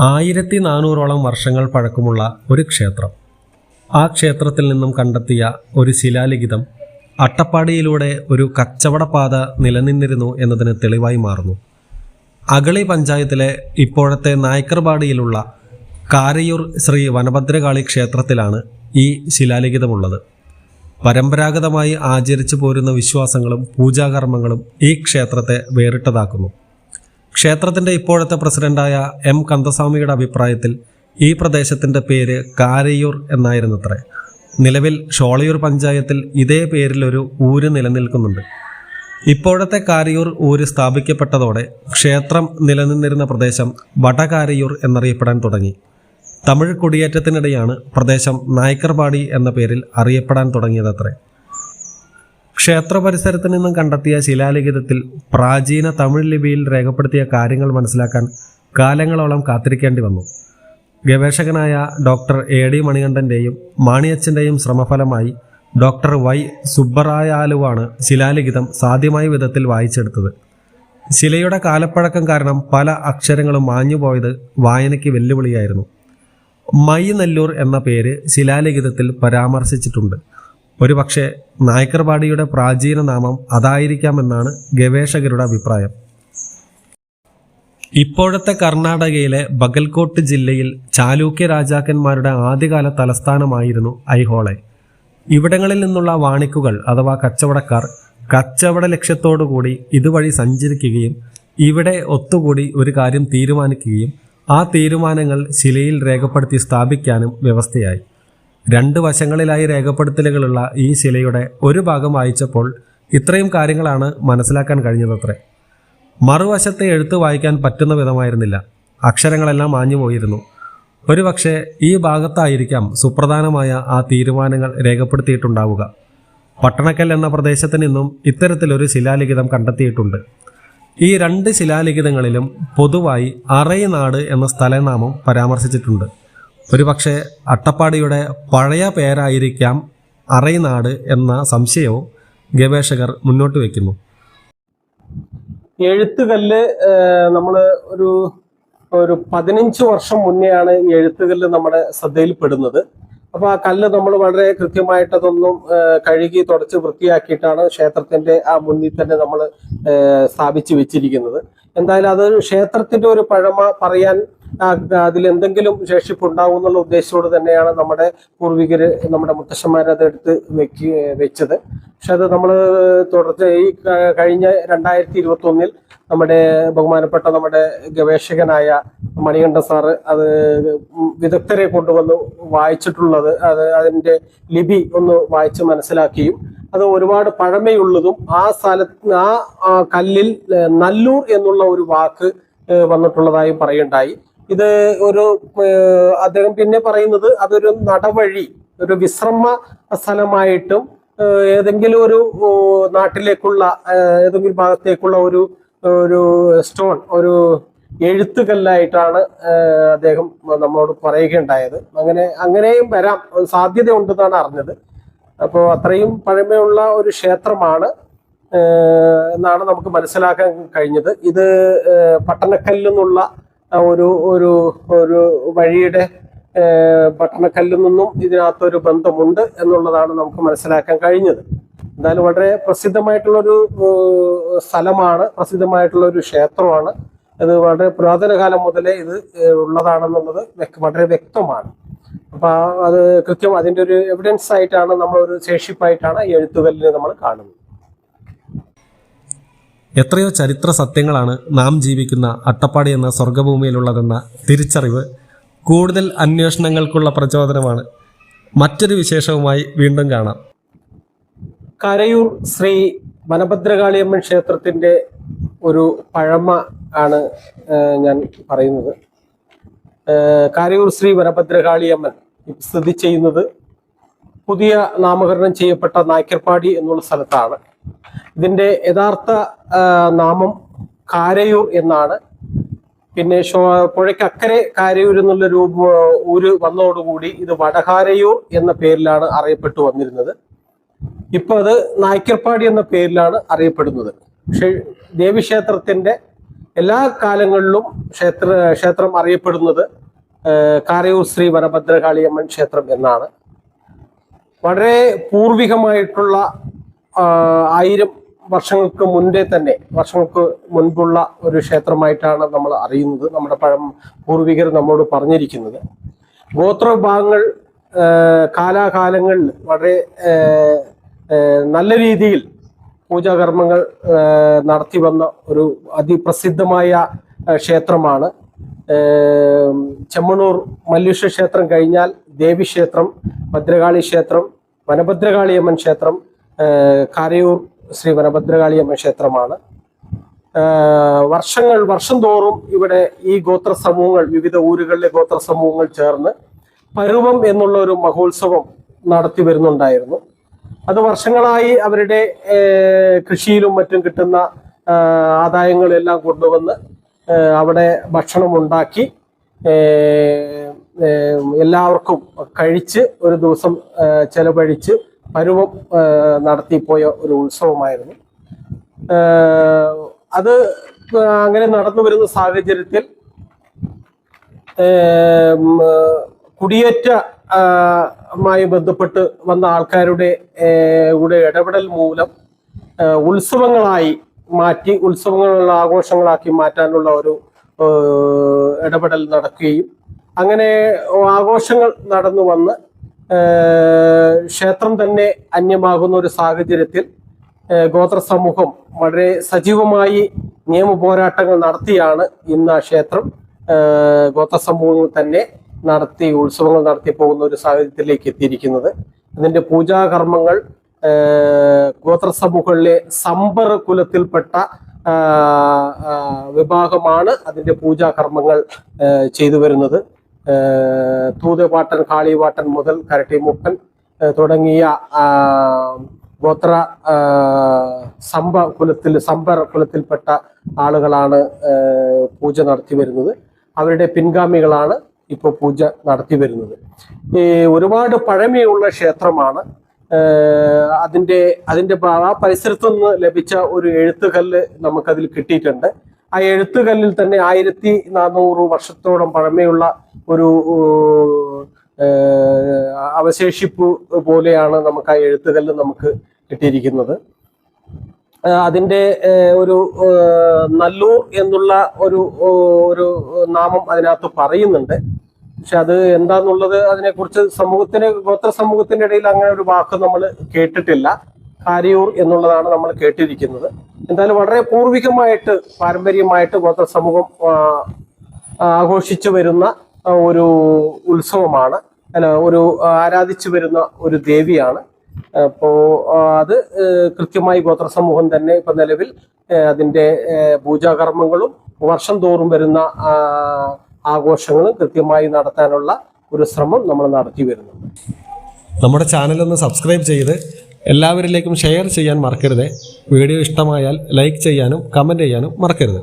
ആയിരത്തി നാനൂറോളം വർഷങ്ങൾ പഴക്കമുള്ള ഒരു ക്ഷേത്രം. ആ ക്ഷേത്രത്തിൽ നിന്നും കണ്ടെത്തിയ ഒരു ശിലാലിഖിതം അട്ടപ്പാടിയിലൂടെ ഒരു കച്ചവടപാത നിലനിന്നിരുന്നു എന്നതിന് തെളിവായി മാറുന്നു. അഗളി പഞ്ചായത്തിലെ ഇപ്പോഴത്തെ നായ്ക്കർപാടിയിലുള്ള കാരയൂർ ശ്രീ വനഭദ്രകാളി ക്ഷേത്രത്തിലാണ് ഈ ശിലാലിഖിതമുള്ളത്. പരമ്പരാഗതമായി ആചരിച്ചു പോരുന്ന വിശ്വാസങ്ങളും പൂജാകർമ്മങ്ങളും ഈ ക്ഷേത്രത്തെ വേറിട്ടതാക്കുന്നു. ക്ഷേത്രത്തിന്റെ ഇപ്പോഴത്തെ പ്രസിഡന്റായ എം കന്ദസ്വാമിയുടെ അഭിപ്രായത്തിൽ ഈ പ്രദേശത്തിന്റെ പേര് കാരയൂർ എന്നായിരുന്നത്രേ. നിലവിൽ ഷോളയൂർ പഞ്ചായത്തിൽ ഇതേ പേരിലൊരു ഊര് നിലനിൽക്കുന്നുണ്ട്. ഇപ്പോഴത്തെ കാരയൂർ ഊര് സ്ഥാപിക്കപ്പെട്ടതോടെ ക്ഷേത്രം നിലനിന്നിരുന്ന പ്രദേശം വടകാരയൂർ എന്നറിയപ്പെടാൻ തുടങ്ങി. തമിഴ് കുടിയേറ്റത്തിനിടെയാണ് പ്രദേശം നായ്ക്കർപാടി എന്ന പേരിൽ അറിയപ്പെടാൻ തുടങ്ങിയതത്രേ. ക്ഷേത്ര പരിസരത്ത് നിന്നും കണ്ടെത്തിയ ശിലാലിഖിതത്തിൽ പ്രാചീന തമിഴ് ലിപിയിൽ രേഖപ്പെടുത്തിയ കാര്യങ്ങൾ മനസ്സിലാക്കാൻ കാലങ്ങളോളം കാത്തിരിക്കേണ്ടി വന്നു. ഗവേഷകനായ ഡോക്ടർ എ ഡി മണികണ്ഠന്റെയും മാണിയച്ചന്റെയും ശ്രമഫലമായി ഡോക്ടർ വൈ സുബ്ബറായാലുവാണ് ശിലാലിഖിതം സാധ്യമായ വിധത്തിൽ വായിച്ചെടുത്തത്. ശിലയുടെ കാലപ്പഴക്കം കാരണം പല അക്ഷരങ്ങളും മാഞ്ഞുപോയത് വായനയ്ക്ക് വെല്ലുവിളിയായിരുന്നു. മൈ നെല്ലൂർ എന്ന പേര് ശിലാലിഖിതത്തിൽ പരാമർശിച്ചിട്ടുണ്ട്. ഒരുപക്ഷെ നായ്ക്കർവാടിയുടെ പ്രാചീന നാമം അതായിരിക്കാമെന്നാണ് ഗവേഷകരുടെ അഭിപ്രായം. ഇപ്പോഴത്തെ കർണാടകയിലെ ബഗൽകോട്ട് ജില്ലയിൽ ചാലൂക്യ രാജാക്കന്മാരുടെ ആദ്യകാല തലസ്ഥാനമായിരുന്നു ഐഹോളെ. ഇവിടങ്ങളിൽ നിന്നുള്ള വാണിക്കുകൾ അഥവാ കച്ചവടക്കാർ കച്ചവട ലക്ഷ്യത്തോടുകൂടി ഇതുവഴി സഞ്ചരിക്കുകയും ഇവിടെ ഒത്തുകൂടി ഒരു കാര്യം തീരുമാനിക്കുകയും ആ തീരുമാനങ്ങൾ ശിലയിൽ രേഖപ്പെടുത്തി സ്ഥാപിക്കാനും വ്യവസ്ഥയായി. രണ്ട് വശങ്ങളിലായി രേഖപ്പെടുത്തലുകളുള്ള ഈ ശിലയുടെ ഒരു ഭാഗം വായിച്ചപ്പോൾ ഇത്രയും കാര്യങ്ങളാണ് മനസ്സിലാക്കാൻ കഴിഞ്ഞതത്രേ. മറുവശത്തെ എഴുത്ത് വായിക്കാൻ പറ്റുന്ന വിധമായിരുന്നില്ല. അക്ഷരങ്ങളെല്ലാം മാഞ്ഞു പോയിരുന്നു. ഒരുപക്ഷെ ഈ ഭാഗത്തായിരിക്കാം സുപ്രധാനമായ ആ തീരുമാനങ്ങൾ രേഖപ്പെടുത്തിയിട്ടുണ്ടാവുക. പട്ടണക്കൽ എന്ന പ്രദേശത്ത് നിന്നും ഇത്തരത്തിലൊരു ശിലാലിഖിതം കണ്ടെത്തിയിട്ടുണ്ട്. ഈ രണ്ട് ശിലാലിഖിതങ്ങളിലും പൊതുവായി അറയനാട് എന്ന സ്ഥലനാമം പരാമർശിച്ചിട്ടുണ്ട്. ഒരുപക്ഷെ അട്ടപ്പാടിയുടെ പഴയ പേരായിരിക്കാം അറൈനാട് എന്ന സംശയവും ഗവേഷകർ മുന്നോട്ട് വയ്ക്കുന്നു എഴുത്തുകല്ല് നമ്മൾ ഒരു ഒരു പതിനഞ്ച് വർഷം മുന്നെയാണ് ഈ എഴുത്തുകല്ല് നമ്മുടെ ശ്രദ്ധയിൽപ്പെടുന്നത്. അപ്പൊ ആ കല്ല് നമ്മൾ വളരെ കൃത്യമായിട്ട് അതൊന്നും കഴുകി തുടച്ച് വൃത്തിയാക്കിയിട്ടാണ് ക്ഷേത്രത്തിന്റെ ആ മുന്നിൽ തന്നെ നമ്മൾ സ്ഥാപിച്ചു വെച്ചിരിക്കുന്നത്. എന്തായാലും അതൊരു ക്ഷേത്രത്തിന്റെ ഒരു പഴമ പറയാൻ അതിൽ എന്തെങ്കിലും ശേഷിപ്പ് ഉണ്ടാവും എന്നുള്ള ഉദ്ദേശത്തോട് തന്നെയാണ് നമ്മുടെ പൂർവികർ നമ്മുടെ മുത്തശ്ശന്മാരത് എടുത്ത് വെക്ക് വെച്ചത്. പക്ഷെ അത് നമ്മൾ തുടർച്ച ഈ കഴിഞ്ഞ രണ്ടായിരത്തി ഇരുപത്തി ഒന്നിൽ നമ്മുടെ ബഹുമാനപ്പെട്ട നമ്മുടെ ഗവേഷകനായ മണികണ്ഠ സാറ് അത് വിദഗ്ധരെ കൊണ്ടുവന്ന് വായിച്ചിട്ടുള്ളത് അത് അതിന്റെ ലിപി ഒന്ന് വായിച്ച് മനസ്സിലാക്കിയും അത് ഒരുപാട് പഴമയുള്ളതും ആ സ്ഥലത്ത് ആ കല്ലിൽ നല്ലൂർ എന്നുള്ള ഒരു വാക്ക് വന്നിട്ടുള്ളതായും പറയുണ്ടായി. ഇത് ഒരു അദ്ദേഹം പിന്നെ പറയുന്നത് അതൊരു നടവഴി ഒരു വിശ്രമ സ്ഥലമായിട്ടും ഏതെങ്കിലും ഒരു നാട്ടിലേക്കുള്ള ഏതെങ്കിലും ഭാഗത്തേക്കുള്ള ഒരു ഒരു സ്റ്റോൺ ഒരു എഴുത്തുകല്ലായിട്ടാണ് അദ്ദേഹം നമ്മളോട് പറയുകയുണ്ടായത്. അങ്ങനെ അങ്ങനെയും വരാം. സാധ്യത ഉണ്ടെന്നാണ് അറിഞ്ഞത്. അപ്പോൾ അത്രയും പഴമയുള്ള ഒരു ക്ഷേത്രമാണ് എന്നാണ് നമുക്ക് മനസ്സിലാക്കാൻ കഴിഞ്ഞത്. ഇത് പട്ടണക്കല്ലെന്നുള്ള ഒരു ഒരു ഒരു വഴിയുടെ പട്ടണക്കല്ലിൽ നിന്നും ഇതിനകത്തൊരു ബന്ധമുണ്ട് എന്നുള്ളതാണ് നമുക്ക് മനസ്സിലാക്കാൻ കഴിഞ്ഞത്. എന്തായാലും വളരെ പ്രസിദ്ധമായിട്ടുള്ളൊരു സ്ഥലമാണ് പ്രസിദ്ധമായിട്ടുള്ള ഒരു ക്ഷേത്രമാണ്. ഇത് വളരെ പുരാതന കാലം മുതലേ ഇത് ഉള്ളതാണെന്നുള്ളത് വളരെ വ്യക്തമാണ്. അപ്പൊ അത് കൃത്യം അതിന്റെ ഒരു എവിഡൻസ് ആയിട്ടാണ് നമ്മൾ ഒരു ശേഷിപ്പായിട്ടാണ് എഴുത്തുകല്ലിനെ നമ്മൾ കാണുന്നത്. എത്രയോ ചരിത്ര സത്യങ്ങളാണ് നാം ജീവിക്കുന്ന അട്ടപ്പാടി എന്ന സ്വർഗഭൂമിയിലുള്ളതെന്ന തിരിച്ചറിവ് കൂടുതൽ അന്വേഷണങ്ങൾക്കുള്ള പ്രചോദനമാണ്. മറ്റൊരു വിശേഷവുമായി വീണ്ടും കാണാം. കരയൂർ ശ്രീ വനഭദ്രകാളിയമ്മൻ ക്ഷേത്രത്തിന്റെ ഒരു പഴമ ആണ് ഞാൻ പറയുന്നത്. കരയൂർ ശ്രീ വനഭദ്രകാളിയമ്മൻ സ്ഥിതി ചെയ്യുന്നത് പുതിയ നാമകരണം ചെയ്യപ്പെട്ട നായ്ക്കർപ്പാടി എന്നുള്ള സ്ഥലത്താണ്. ഇതിന്റെ യഥാർത്ഥ നാമം കാരയൂർ എന്നാണ്. പിന്നെ പുഴയ്ക്ക് അക്കരെ കാരയൂർ എന്നുള്ള രൂപ ഊര് വന്നതോടുകൂടി ഇത് വടകാരയൂർ എന്ന പേരിലാണ് അറിയപ്പെട്ടു വന്നിരുന്നത്. ഇപ്പൊ അത് നായ്ക്കർപ്പാടി എന്ന പേരിലാണ് അറിയപ്പെടുന്നത്. പക്ഷേ ദേവീക്ഷേത്രത്തിന്റെ എല്ലാ കാലങ്ങളിലും ക്ഷേത്ര ക്ഷേത്രം അറിയപ്പെടുന്നത് കാരയൂർ ശ്രീ വനഭദ്രകാളിയമ്മൻ ക്ഷേത്രം എന്നാണ്. വളരെ പൂർവികമായിട്ടുള്ള ആയിരം വർഷങ്ങൾക്ക് മുൻപേ തന്നെ വർഷങ്ങൾക്ക് മുൻപുള്ള ഒരു ക്ഷേത്രമായിട്ടാണ് നമ്മൾ അറിയുന്നത് നമ്മുടെ പഴം പൂർവികർ നമ്മോട് പറഞ്ഞിരിക്കുന്നത്. ഗോത്രവിഭാഗങ്ങൾ വിഭാഗങ്ങൾ കാലാകാലങ്ങളിൽ വളരെ നല്ല രീതിയിൽ പൂജാകർമ്മങ്ങൾ നടത്തി വന്ന ഒരു അതിപ്രസിദ്ധമായ ക്ഷേത്രമാണ്. ചെമ്മണൂർ മല്ലേശ്വര ക്ഷേത്രം കഴിഞ്ഞാൽ ദേവി ക്ഷേത്രം ഭദ്രകാളി ക്ഷേത്രം വനഭദ്രകാളിയമ്മൻ ക്ഷേത്രം കാരയൂർ ശ്രീ വരഭദ്രകാളിയമ്മ ക്ഷേത്രമാണ്. വർഷങ്ങൾ വർഷം തോറും ഇവിടെ ഈ ഗോത്ര സമൂഹങ്ങൾ വിവിധ ഊരുകളിലെ ഗോത്ര സമൂഹങ്ങൾ ചേർന്ന് പരുവം എന്നുള്ള ഒരു മഹോത്സവം നടത്തി വരുന്നുണ്ടായിരുന്നു. അത് വർഷങ്ങളായി അവരുടെ കൃഷിയിലും മറ്റും കിട്ടുന്ന ആദായങ്ങളെല്ലാം കൊണ്ടുവന്ന് അവിടെ ഭക്ഷണം ഉണ്ടാക്കി എല്ലാവർക്കും കഴിച്ച് ഒരു ദിവസം ചെലവഴിച്ച് പരുവം നടത്തിപ്പോയ ഒരു ഉത്സവമായിരുന്നു. അത് അങ്ങനെ നടന്നു വരുന്ന സാഹചര്യത്തിൽ കുടിയേറ്റ മായി ബന്ധപ്പെട്ട് വന്ന ആൾക്കാരുടെ കൂടെ ഇടപെടൽ മൂലം ഉത്സവങ്ങളായി മാറ്റി ഉത്സവങ്ങളുള്ള ആഘോഷങ്ങളാക്കി മാറ്റാനുള്ള ഒരു ഇടപെടൽ നടക്കുകയും അങ്ങനെ ആഘോഷങ്ങൾ നടന്നു വന്ന് ക്ഷേത്രം തന്നെ അന്യമാകുന്ന ഒരു സാഹചര്യത്തിൽ ഗോത്ര സമൂഹം വളരെ സജീവമായി നിയമ പോരാട്ടങ്ങൾ നടത്തിയാണ് ഇന്ന് ആ ക്ഷേത്രം ഗോത്ര സമൂഹങ്ങൾ തന്നെ നടത്തി ഉത്സവങ്ങൾ നടത്തി പോകുന്ന ഒരു സാഹചര്യത്തിലേക്ക് എത്തിയിരിക്കുന്നത്. അതിന്റെ പൂജാകർമ്മങ്ങൾ ഗോത്ര സമൂഹങ്ങളിലെ സമ്പർ കുലത്തിൽപ്പെട്ട വിഭാഗമാണ് അതിന്റെ പൂജാകർമ്മങ്ങൾ ചെയ്തു വരുന്നത്. തൂതപാട്ടൻ കാളിവാട്ടൻ മുതൽ കരട്ടിമുക്കൻ ഏ, തുടങ്ങിയ ഗോത്ര സമ്പ കുലത്തിൽ സമ്പർ കുലത്തിൽപ്പെട്ട ആളുകളാണ് പൂജ നടത്തി വരുന്നത്. അവരുടെ പിൻഗാമികളാണ് ഇപ്പോൾ പൂജ നടത്തി വരുന്നത്. ഈ ഒരുപാട് പഴമയുള്ള ക്ഷേത്രമാണ്. അതിന്റെ അതിന്റെ ആ പരിസരത്തു നിന്ന് ലഭിച്ച ഒരു എഴുത്തുകല്ല് നമുക്കതിൽ കിട്ടിയിട്ടുണ്ട്. ആ എഴുത്തുകല്ലിൽ തന്നെ ആയിരത്തി നാനൂറ് വർഷത്തോളം പഴമയുള്ള ഒരു അവശേഷിപ്പ് പോലെയാണ് നമുക്ക് ആ എഴുത്തുകല്ല് നമുക്ക് കിട്ടിയിരിക്കുന്നത്. അതിന്റെ ഒരു നല്ലൂർ എന്നുള്ള ഒരു ഒരു നാമം അതിനകത്ത് പറയുന്നുണ്ട്. പക്ഷെ അത് എന്താന്നുള്ളത് അതിനെക്കുറിച്ച് സമൂഹത്തിന് ഗോത്ര സമൂഹത്തിന്റെ ഇടയിൽ അങ്ങനെ ഒരു വാക്ക് നമ്മൾ കേട്ടിട്ടില്ല. കാരിയൂർ എന്നുള്ളതാണ് നമ്മൾ കേട്ടിരിക്കുന്നത്. എന്തായാലും വളരെ പൂർവികമായിട്ട് പാരമ്പര്യമായിട്ട് ഗോത്ര സമൂഹം ആഘോഷിച്ചു വരുന്ന ഒരു ഉത്സവമാണ്. അല്ല ഒരു ആരാധിച്ചു വരുന്ന ഒരു ദേവിയാണ്. അപ്പോ അത് കൃത്യമായി ഗോത്ര സമൂഹം തന്നെ ഇപ്പൊ നിലവിൽ അതിന്റെ പൂജാകർമ്മങ്ങളും വർഷം തോറും വരുന്ന ആഘോഷങ്ങളും കൃത്യമായി നടത്താനുള്ള ഒരു ശ്രമം നമ്മൾ നടത്തി വരുന്നുണ്ട്. നമ്മുടെ ചാനൽ ഒന്ന് സബ്സ്ക്രൈബ് ചെയ്ത് എല്ലാവരിലേക്കും ഷെയർ ചെയ്യാൻ മറക്കരുത്. വീഡിയോ ഇഷ്ടമായാൽ ലൈക്ക് ചെയ്യാനും കമന്റ് ചെയ്യാനും മറക്കരുത്.